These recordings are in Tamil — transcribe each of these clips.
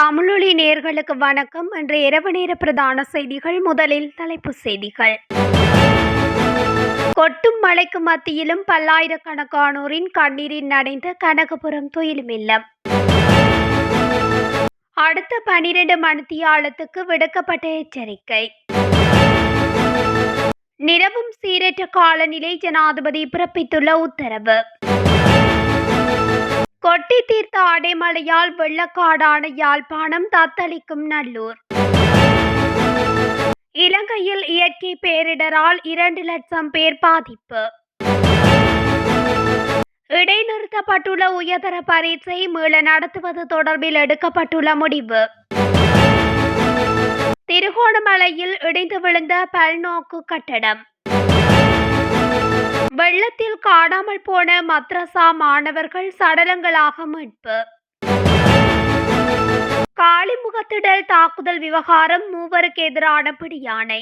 தமிழொலி நேர்களுக்கு வணக்கம். இன்று இரவு நேர பிரதான செய்திகள். முதலில் தலைப்புச் செய்திகள். கொட்டும் மழைக்கு மத்தியிலும் பல்லாயிரக்கணக்கானோரின் கண்ணீரில் நனைந்த கனகபுரம் துயிலும் இல்லம் அடுத்த பனிரெண்டு மணித்தியாலத்துக்கு விடுக்கப்பட்ட எச்சரிக்கை. நிலவும் சீரற்ற காலநிலை ஜனாதிபதி பிறப்பித்துள்ள உத்தரவு. கொட்டி தீர்த்த அடைமழையால் வெள்ளக்காடான யாழ்ப்பாணம் தத்தளிக்கும் நல்லூர். இலங்கையில் இயற்கை பேரிடரால் இரண்டு லட்சம் பேர் பாதிப்பு. இடைநிறுத்தப்பட்டுள்ள உயர்தர பரீட்சை மீள நடத்துவது தொடர்பில் எடுக்கப்பட்டுள்ள முடிவு. திருகோணமலையில் இடிந்து விழுந்த பல்நோக்கு கட்டடம். வெள்ளத்தில் காணாமல் போன மத்ரசா மாணவர்கள் சடலங்களாக மீட்பு. காளிமுகத்திடல் தாக்குதல் விவகாரம் மூவருக்கு எதிரான பிடியானை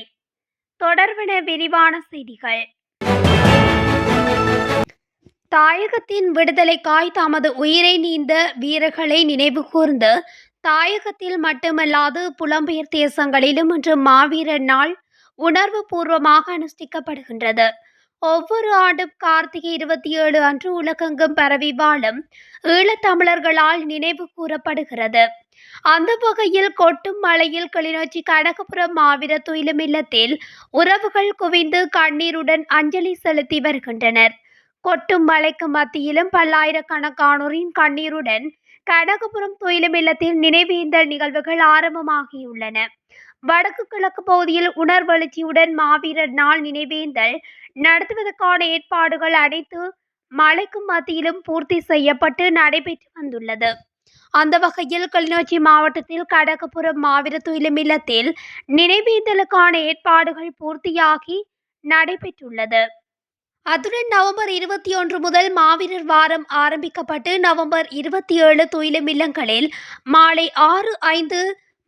தொடர்பென விரிவான செய்திகள். தாயகத்தின் விடுதலைக்காய் தமது உயிரை நீந்த வீரர்களை நினைவு கூர்ந்து தாயகத்தில் மட்டுமல்லாது புலம்பெயர் தேசங்களிலும் இன்று மாவீரர் நாள் உணர்வு பூர்வமாக அனுஷ்டிக்கப்படுகின்றது. ஒவ்வொரு ஆண்டும் கார்த்திகை இருபத்தி ஏழு அன்று உலகெங்கும் பரவி வாழும் ஈழத்தமிழர்களால் நினைவு கூறப்படுகிறது. அந்த வகையில் கொட்டும் மலையில் கிளிநொச்சி கடகபுரம் மாவீர துயிலும் இல்லத்தில் உறவுகள் குவிந்து கண்ணீருடன் அஞ்சலி செலுத்தி வருகின்றனர். கொட்டும் மலைக்கு மத்தியிலும் பல்லாயிரக்கணக்கானோரின் கண்ணீருடன் கடகபுரம் துயிலும் இல்லத்தில் நினைவேந்தல் நிகழ்வுகள் ஆரம்பமாகியுள்ளன. வடக்கு கிழக்கு பகுதியில் உணர்வெழுச்சியுடன் மாவீரர் நாள் நினைவேந்தல் நடத்துவதற்கான ஏற்பாடுகள் அனைத்து மழைக்கும் மத்தியிலும் பூர்த்தி செய்யப்பட்டு நடைபெற்று வந்துள்ளது. அந்த வகையில் கிளிநொச்சி மாவட்டத்தில் கடகபுரம் மாவீர துயிலும் இல்லத்தில் நினைவேந்தலுக்கான ஏற்பாடுகள் பூர்த்தியாகி நடைபெற்றுள்ளது. அத்துடன் நவம்பர் இருபத்தி ஒன்று முதல் மாவீரர் வாரம் ஆரம்பிக்கப்பட்டு நவம்பர் இருபத்தி ஏழு துயிலும் இல்லங்களில் மாலை ஆறு ஐந்து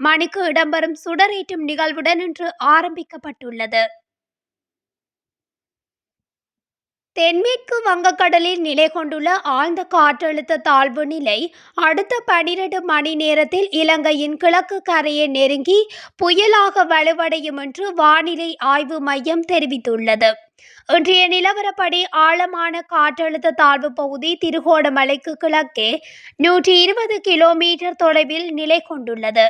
மணிக்கு இடம்பெறும் சுடரேற்றும் நிகழ்வுடன் இன்று ஆரம்பிக்கப்பட்டுள்ளது. தென்மேற்கு வங்கக்கடலில் நிலை கொண்டுள்ள ஆழ்ந்த காற்றழுத்த தாழ்வு நிலை அடுத்த பனிரெண்டு மணி நேரத்தில் இலங்கையின் கிழக்கு கரையை நெருங்கி புயலாக வலுவடையும் என்று வானிலை ஆய்வு மையம் தெரிவித்துள்ளது. இன்றைய நிலவரப்படி ஆழமான காற்றழுத்த தாழ்வு பகுதி திருகோணமலைக்கு கிழக்கே நூற்றி இருபது கிலோமீட்டர் தொலைவில் நிலை கொண்டுள்ளது.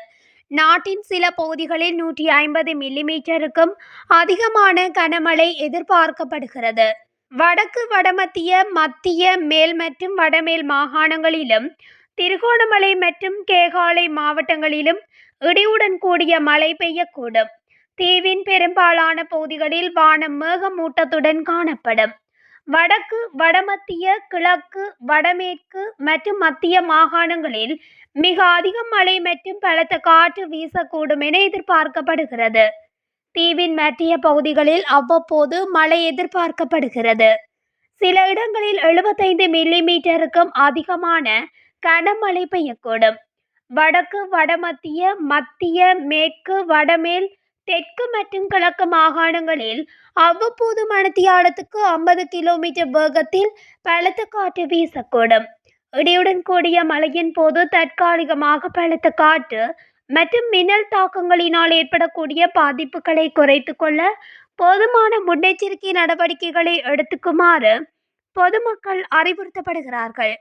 நாட்டின் சில பகுதிகளில் நூற்றி ஐம்பது மில்லிமீட்டருக்கும் அதிகமான கனமழை எதிர்பார்க்கப்படுகிறது. வடக்கு வடமத்திய மத்திய மேல் மற்றும் வடமேல் மாகாணங்களிலும் திருகோணமலை மற்றும் கேகாலை மாவட்டங்களிலும் இடியுடன் கூடிய மழை பெய்யக்கூடும். தீவின் பெரும்பாலான பகுதிகளில் வானம் மேகமூட்டத்துடன் காணப்படும். வடக்கு வடமத்திய கிழக்கு வடமேற்கு மற்றும் மத்திய மாகாணங்களில் மிக அதிக மழை மற்றும் பலத்த காற்று வீசக்கூடும் என எதிர்பார்க்கப்படுகிறது. தீவின் மற்றிய பகுதிகளில் அவ்வப்போது மழை எதிர்பார்க்கப்படுகிறது. சில இடங்களில் எழுபத்தைந்து மில்லிமீட்டருக்கும் அதிகமான கனமழை பெய்யக்கூடும். வடக்கு வடமத்திய மத்திய மேற்கு வடமேல் தெற்கு மற்றும் கிழக்கு மாகாணங்களில் அவ்வப்போது மணத்தியாலத்துக்கு ஐம்பது கிலோமீட்டர் வேகத்தில் பலத்த காற்று வீசக்கூடும். இடியுடன் கூடிய மழையின் போது தற்காலிகமாக பலத்த காற்று மற்றும் மின்னல் தாக்கங்களினால் ஏற்படக்கூடிய பாதிப்புகளை குறைத்து கொள்ள போதுமான முன்னெச்சரிக்கை நடவடிக்கைகளை எடுத்துக்குமாறு பொதுமக்கள் அறிவுறுத்தப்படுகிறார்கள்.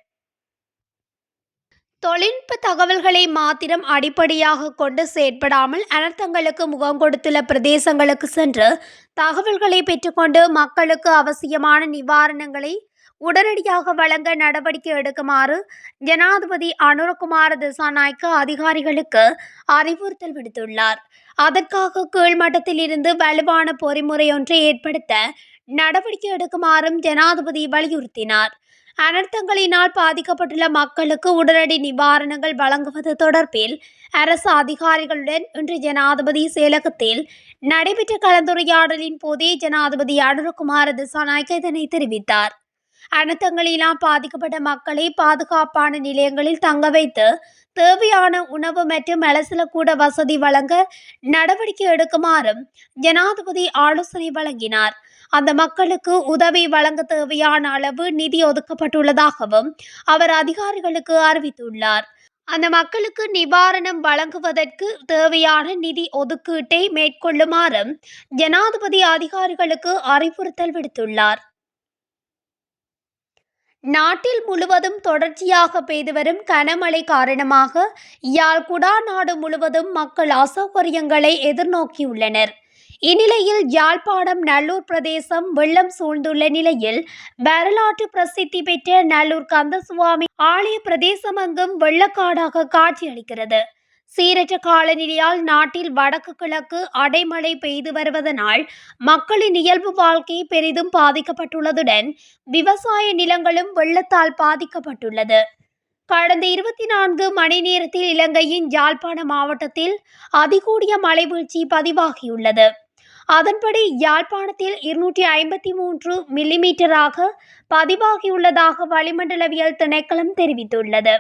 தொழில்நுட்ப தகவல்களை மாத்திரம் அடிப்படையாக கொண்டு செயற்படாமல் அனர்த்தங்களுக்கு முகம் கொடுத்துள்ள பிரதேசங்களுக்கு சென்று தகவல்களை பெற்றுக்கொண்டு மக்களுக்கு அவசியமான நிவாரணங்களை உடனடியாக வழங்க நடவடிக்கை எடுக்குமாறு ஜனாதிபதி அனுரகுமார திசாநாய்க்கு அதிகாரிகளுக்கு அறிவுறுத்தல் விடுத்துள்ளார். அதற்காக கீழ்மட்டத்தில் இருந்து வலுவான பொறிமுறை ஒன்றை ஏற்படுத்த நடவடிக்கை எடுக்குமாறும் ஜனாதிபதி வலியுறுத்தினார். அனர்த்தங்களினால் பாதிக்கப்பட்டுள்ள மக்களுக்கு உடனடி நிவாரணங்கள் வழங்குவது தொடர்பில் அரசு அதிகாரிகளுடன் இன்று ஜனாதிபதி செயலகத்தில் நடைபெற்ற கலந்துரையாடலின் போதே ஜனாதிபதி அனுரகுமார திசாநாயக்க இதனை தெரிவித்தார். அனர்த்தங்களினால் பாதிக்கப்பட்ட மக்களை பாதுகாப்பான நிலையங்களில் தங்க வைத்து தேவையான உணவு மற்றும் மலசலக்கூட வசதி வழங்க நடவடிக்கை எடுக்குமாறும் ஜனாதிபதி ஆலோசனை வழங்கினார். அந்த மக்களுக்கு உதவி வழங்க தேவையான அளவு நிதி ஒதுக்கப்பட்டுள்ளதாகவும் அவர் அதிகாரிகளுக்கு அறிவித்துள்ளார். அந்த மக்களுக்கு நிவாரணம் வழங்குவதற்கு தேவையான நிதி ஒதுக்கீட்டை மேற்கொள்ளுமாறும் ஜனாதிபதி அதிகாரிகளுக்கு அறிவுறுத்தல் விடுத்துள்ளார். நாட்டில் முழுவதும் தொடர்ச்சியாக பெய்து வரும் கனமழை காரணமாக யாழ் குடாநாடு முழுவதும் மக்கள் அசௌகரியங்களை எதிர்நோக்கியுள்ளனர். இந்நிலையில் யாழ்ப்பாணம் நல்லூர் பிரதேசம் வெள்ளம் சூழ்ந்துள்ள நிலையில் வரலாற்று பிரசித்தி பெற்ற நல்லூர் கந்தசுவாமி ஆலய பிரதேசம் அங்கும் வெள்ளக்காடாக காட்சியளிக்கிறது. சீரற்ற காலநிலையால் நாட்டில் வடக்கு கிழக்கு அடைமழை பெய்து வருவதனால் மக்களின் இயல்பு வாழ்க்கை பெரிதும் பாதிக்கப்பட்டுள்ளதுடன் விவசாய நிலங்களும் வெள்ளத்தால் பாதிக்கப்பட்டுள்ளது. கடந்த இருபத்தி நான்கு மணி நேரத்தில் இலங்கையின் யாழ்ப்பாண மாவட்டத்தில் அதிகூடிய மழை வீழ்ச்சி பதிவாகியுள்ளது. அதன்படி யாழ்ப்பாணத்தில் இருநூற்றி ஐம்பத்தி மூன்று மில்லிமீட்டராக பதிவாகியுள்ளதாக வளிமண்டலவியல் திணைக்களம் தெரிவித்துள்ளது.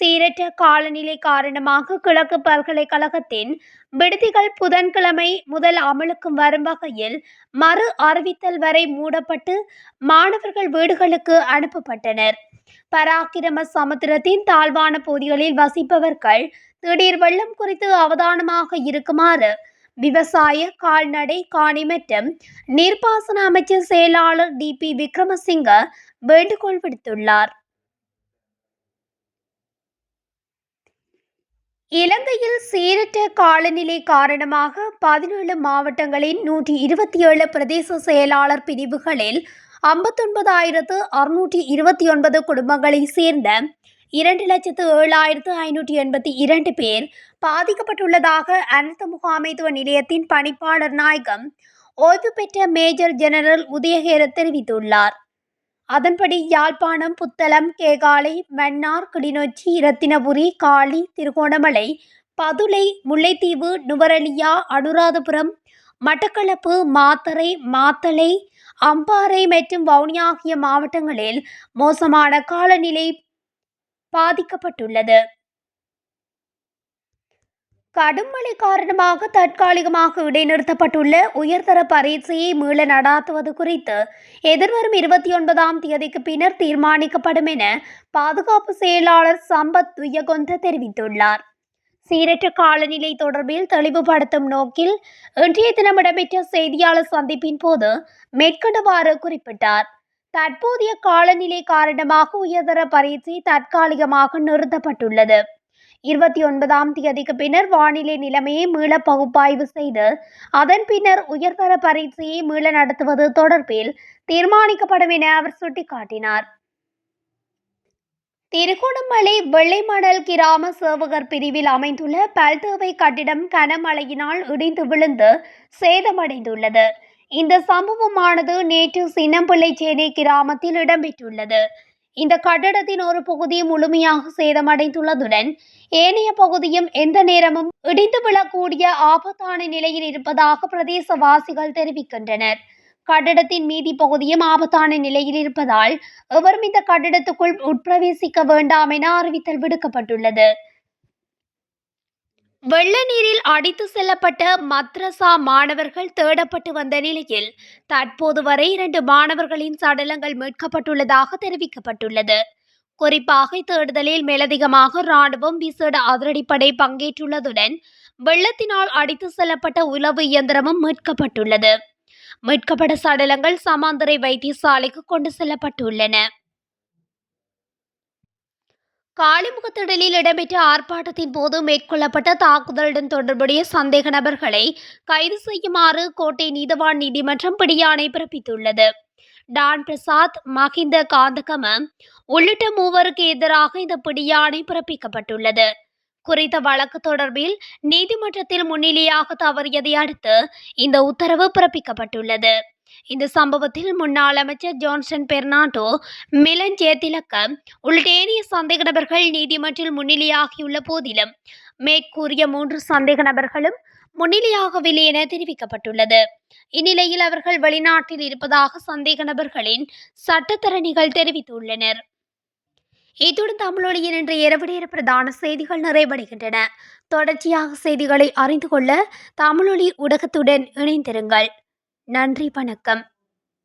சீரற்ற காலநிலை காரணமாக கிழக்கு பல்கலைக்கழகத்தின் விடுதிகள் புதன்கிழமை முதல் அமலுக்கு வரும் வகையில் மறு அறிவித்தல் வரை மூடப்பட்டு மாணவர்கள் வீடுகளுக்கு அனுப்பப்பட்டனர். பராக்கிரம சமுத்திரத்தின் தாழ்வான பகுதிகளில் வசிப்பவர்கள் திடீர் வெள்ளம் குறித்து அவதானமாக இருக்குமாறு விவசாய கால்நடை காணி மற்றும் நீர்ப்பாசன அமைச்சர் செயலாளர் டி பி விக்ரமசிங்க வேண்டுகோள் விடுத்துள்ளார். இலங்கையில் சீரற்ற காலநிலை காரணமாக பதினேழு மாவட்டங்களின் நூற்றி இருபத்தி ஏழு பிரதேச செயலாளர் பிரிவுகளில் ஐம்பத்தொன்பதாயிரத்து அறுநூற்றி இருபத்தி ஒன்பது குடும்பங்களை சேர்ந்த இரண்டு லட்சத்து ஏழாயிரத்து ஐநூற்றி எண்பத்தி இரண்டு பேர் பாதிக்கப்பட்டுள்ளதாக அனர்த்த முகாமைத்துவ நிலையத்தின் பணிப்பாளர் நாயகம் ஓய்வு பெற்ற மேஜர் ஜெனரல் உதயகேர தெரிவித்துள்ளார். அதன்படி யாழ்ப்பாணம் புத்தளம் கேகாலை மன்னார் கிளிநொச்சி இரத்தினபுரி காளி திருகோணமலை பதுளை முல்லைத்தீவு நுவரலியா அனுராதபுரம் மட்டக்களப்பு மாத்தறை மாத்தளை அம்பாறை மற்றும் வவுனி ஆகிய மாவட்டங்களில் மோசமான காலநிலை பாதிக்கப்பட்டுள்ளது. கடும் மழை காரணமாக தற்காலிகமாக இடைநிறுத்தப்பட்டுள்ள உயர்தர பரீட்சையை மீள நடாத்துவது குறித்து எதிர்வரும் இருபத்தி ஒன்பதாம் தேதிக்கு பின்னர் தீர்மானிக்கப்படும் என பாதுகாப்பு செயலாளர் சம்பத் துயகொந்த தெரிவித்துள்ளார். சீரற்ற காலநிலை தொடர்பில் தெளிவுபடுத்தும் நோக்கில் இன்றைய தினம் இடம்பெற்ற செய்தியாளர் சந்திப்பின் போது மேற்கொண்டவாறு குறிப்பிட்டார். தற்போதைய காலநிலை காரணமாக உயர்தர பரீட்சை தற்காலிகமாக நிறுத்தப்பட்டுள்ளது. இருபத்தி ஒன்பதாம் தேதிக்கு பின்னர் வானிலை நிலைமையை மீள பகுப்பாய்வு செய்து அதன் பின்னர் உயர்தர பரீட்சையை மீள நடத்துவது தொடர்பில் தீர்மானிக்கப்படும் என அவர் சுட்டிக்காட்டினார். திருகோணமலை வெள்ளைமணல் கிராம சேவகர் பிரிவில் அமைந்துள்ள பல்தேவை கட்டிடம் கனமழையினால் இடிந்து விழுந்து சேதமடைந்துள்ளது. இந்த சம்பவமானது நேற்று சின்னம்பிள்ளை சேனை கிராமத்தில் இடம்பெற்றுள்ளது. இந்த கட்டடத்தின் ஒரு பகுதி முழுமையாக சேதமடைந்துள்ளதுடன் ஏனைய பகுதியும் எந்த நேரமும் இடிந்து விழக்கூடிய ஆபத்தான நிலையில் இருப்பதாக பிரதேசவாசிகள் தெரிவிக்கின்றனர். கட்டடத்தின் மீதி பகுதியும் ஆபத்தான நிலையில் இருப்பதால் எவரும் இந்த கட்டடத்துக்குள் உட்பிரவேசிக்க வேண்டாம் என அறிவித்தல் விடுக்கப்பட்டுள்ளது. வெள்ள நீரில் அடித்து செல்லப்பட்ட மத்ரசா மாணவர்கள் தேடப்பட்டு வந்த நிலையில் தற்போது வரை இரண்டு மாணவர்களின் சடலங்கள் மீட்கப்பட்டுள்ளதாக தெரிவிக்கப்பட்டுள்ளது. குறிப்பாக தேடுதலில் மேலதிகமாக ராணுவம் விசேட அதிரடிப்படை பங்கேற்றுள்ளதுடன் வெள்ளத்தினால் அடித்து செல்லப்பட்ட உளவு இயந்திரமும் மீட்கப்பட்டுள்ளது. மீட்கப்பட்ட சடலங்கள் சமாந்தரை வைத்தியசாலைக்கு கொண்டு செல்லப்பட்டுள்ளன. காளிமுகத்திடலில் இடம்பெற்ற ஆர்ப்பாட்டத்தின் போது மேற்கொள்ளப்பட்ட தாக்குதலுடன் தொடர்புடைய சந்தேக நபர்களை கைது செய்யுமாறு கோட்டை நீதவான் நீதிமன்றம் பிடியாணை பிறப்பித்துள்ளது. டான் பிரசாத் மஹிந்த காந்தகம உள்ளிட்ட மூவருக்கு எதிராக இந்த பிடியாணை பிறப்பிக்கப்பட்டுள்ளது. குறித்த வழக்கு தொடர்பில் நீதிமன்றத்தில் முன்னிலையாக தவறியதை அடுத்து இந்த உத்தரவு பிறப்பிக்கப்பட்டுள்ளது. இந்த சம்பவத்தில் முன்னாள் அமைச்சர் ஜான்சன் பெர்னாண்டோ மிலன் ஜெயதிலக்க உள்ளிட்ட சந்தேக நபர்கள் நீதிமன்றில் முன்னிலையாகியுள்ள போதிலும் மேற்கூறிய மூன்று சந்தேக நபர்களும் முன்னிலையாகவில்லை என தெரிவிக்கப்பட்டுள்ளது. இந்நிலையில் அவர்கள் வெளிநாட்டில் இருப்பதாக சந்தேக நபர்களின் சட்டத்தரணிகள் தெரிவித்துள்ளனர். இத்துடன் தமிழொலியின் இன்று இரவு நேர பிரதான செய்திகள் நிறைவடைகின்றன. தொடர்ச்சியாக செய்திகளை அறிந்து கொள்ள தமிழொலி ஊடகத்துடன் இணைந்திருங்கள். நன்றி வணக்கம்.